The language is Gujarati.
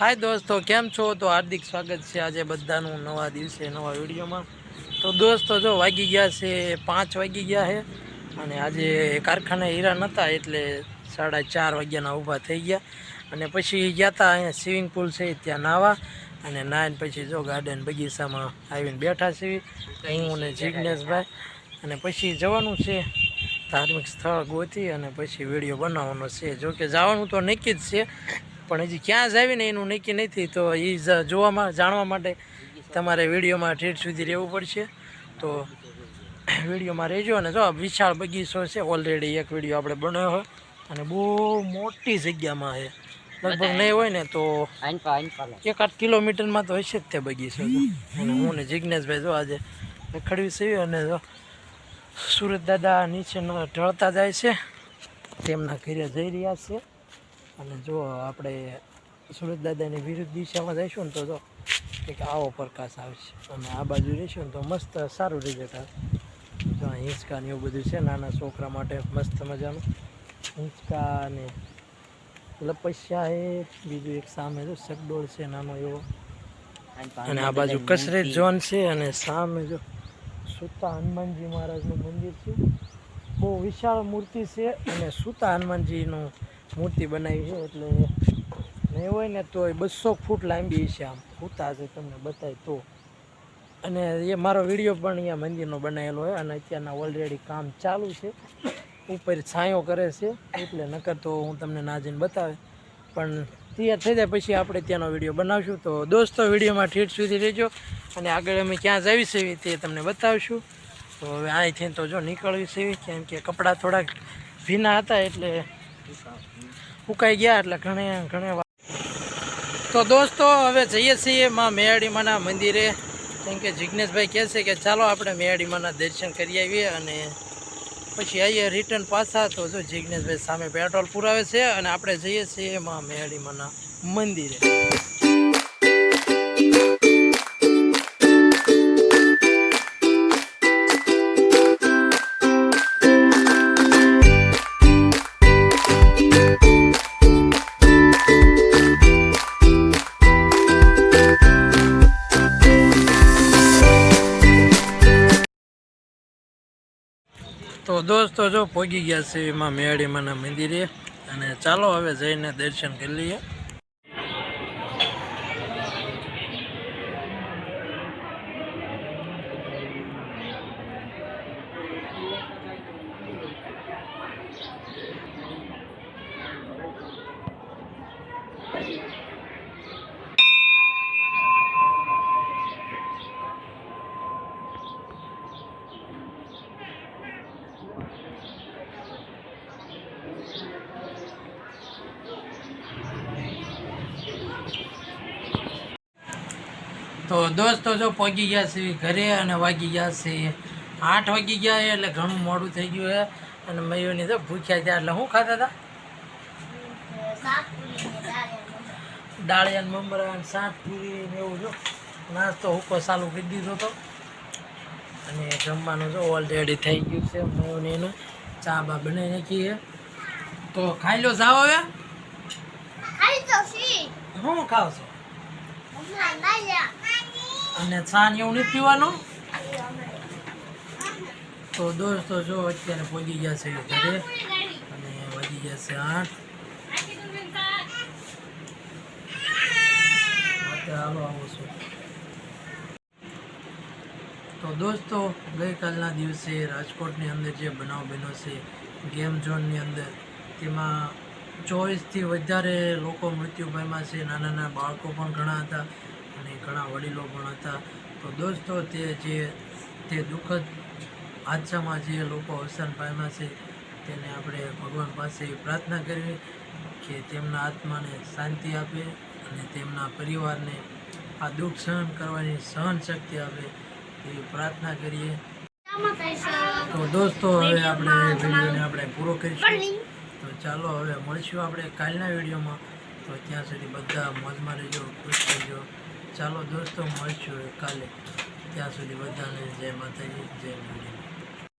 હાય દોસ્તો, કેમ છો? તો હાર્દિક સ્વાગત છે આજે બધાનું નવા દિવસે, નવા વિડીયોમાં. તો દોસ્તો, જો વાગી ગયા છે પાંચ વાગી ગયા છે અને આજે કારખાના હીરા નહોતા એટલે સાડા ચાર વાગ્યાના ઊભા થઈ ગયા. અને પછી ગયા હતા અહીંયા સ્વિમિંગ પુલ છે, ત્યાં નાવા અને નાહીને પછી જો ગાર્ડન બગીચામાં આવીને બેઠા છીએ. હું ને જિજ્ઞેશભાઈ અને પછી જવાનું છે ધાર્મિક સ્થળ ગોતી અને પછી વીડિયો બનાવવાનો છે. જો કે જવાનું તો નક્કી જ છે. પણ હજી ક્યાં જાવી ને એનું નક્કી નથી તો એ જોવામાં જાણવા માટે તમારે વિડીયોમાં ઠેઠ સુધી રહેવું પડશે. તો વિડીયોમાં રહેજો અને જો વિશાળ બગીચો છે ઓલરેડી એક વીડિયો આપણે બનાવ્યો હોય અને બહુ મોટી જગ્યામાં છે. લગભગ નહીં હોય ને તો એક આઠ કિલોમીટરમાં તો હશે જ તે બગીચો અને હું ને જિજ્ઞેશભાઈ જો આજે રખડવી છે અને જો સુરત દાદા નીચે ઢળતા જાય છે તેમના ઘરે જઈ રહ્યા છે. અને જો આપણે સુરત દાદાની વિરુદ્ધ દિશામાં જઈશું ને તો જો કંઈક આવો પ્રકાશ આવશે. અને આ બાજુ રહીશું ને તો મસ્ત સારું રિઝલ્ટ આવે. જો હિંચકા ને એવું બધું છે, નાના છોકરા માટે મસ્ત મજાનું. હિંચકા ને લપસ્યા એ બીજું એક સામે જો સગડોળ છે, નાનો એવો. અને આ બાજુ કસરત ઝોન છે, અને સામે જો સુતા હનુમાનજી મહારાજનું મંદિર છે. બહુ વિશાળ મૂર્તિ છે, અને સુતા હનુમાનજીનું મૂર્તિ બનાવી છે, એટલે નહીં હોય ને તો બસો ફૂટ લાંબી છે આમ. ફૂટા છે, તમને બતાય તો. અને એ મારો વીડિયો પણ અહીંયા મંદિરનો બનાવેલો હોય અને અત્યારના ઓલરેડી કામ ચાલુ છે. ઉપર છાંયો કરે છે, એટલે નકર તો હું તમને ના જઈને બતાવે. પણ તૈયાર થઈ જાય પછી આપણે ત્યાંનો વીડિયો બનાવશું. તો દોસ્તો, વિડીયોમાં ઠેઠ સુધી રહેજો, અને આગળ અમે ક્યાં જવી છે તે તમને બતાવશું. તો હવે અહીંથી તો જો નીકળવી છે, કેમ કે કપડાં થોડાક ભીના હતા, એટલે સુકાઈ ગયા એટલે ઘણે ઘણે તો દોસ્તો, હવે જઈએ છીએ માં મેયાડીમાના મંદિરે. કેમ કે જિજ્ઞેશભાઈ કહે છે કે ચાલો આપણે મેયાડીમાના દર્શન કરી આવીએ અને પછી આવીએ રિટર્ન પાછા. તો જો જિજ્ઞેશભાઈ સામે પેટ્રોલ પુરાવે છે અને આપણે જઈએ છીએ માં મેયાડીમાના મંદિરે. તો દોસ્તો જો પહોંચી ગયા છે એમાં મેળીમાના મંદિરે. અને ચાલો હવે જઈને દર્શન કરી લઈએ. તો દોસ્તો જો પહોંચી ગયા છે ઘરે અને વાગી ગયા છે. આઠ વાગી ગયા એટલે ઘણું મોડું થઈ ગયું છે. અને મયુરની તો ભૂખ્યા હતા એટલે શું ખાતા હતા દાળિયા ને મમરા શાક પૂરી ને એવું જો. નાસ્તો હુકો ચાલુ કરી દીધો હતો અને જમવાનું જો ઓલરેડી થઈ ગયું છે મયુની એનું ચા બા બનાવી નાખી છે. તો ખાઈ લો જાઓ હવે. શું. ખાવ છો અને છાન એવું નથી પીવાનું? તો દોસ્તો જો અત્યારે પહોંચી ગયા છે ઘરે. અને વધી ગયા છે આઠ. તો દોસ્તો, ગઈકાલના દિવસે રાજકોટની અંદર જે બનાવ બન્યો છે, ગેમ ઝોનની અંદર, તેમાં ચોવીસથી વધારે લોકો મૃત્યુ પામ્યા છે. નાના નાના બાળકો પણ ઘણા હતા. અને ઘણા વડીલો પણ હતા. તો દોસ્તો, તે જે, તે દુઃખદ હાદસામાં જે લોકો અવસાન પામ્યા છે, તેને આપણે ભગવાન પાસે પ્રાર્થના કરવી કે તેમના આત્માને શાંતિ આપે અને તેમના પરિવારને આ દુઃખ સહન કરવાની સહન શક્તિ આપે તેવી પ્રાર્થના કરીએ. તો દોસ્તો, હવે આપણે વિડીયોને આપણે પૂરો કરીશું. તો ચાલો, હવે મળીશું આપણે કાલના વિડીયોમાં. તો ત્યાં સુધી બધા મોજમાં રહેજો, ખુશ રહેજો. ચાલો દોસ્તો મળશું કાલે ત્યાં સુધી બધાને જય માતાજી જય માતાજી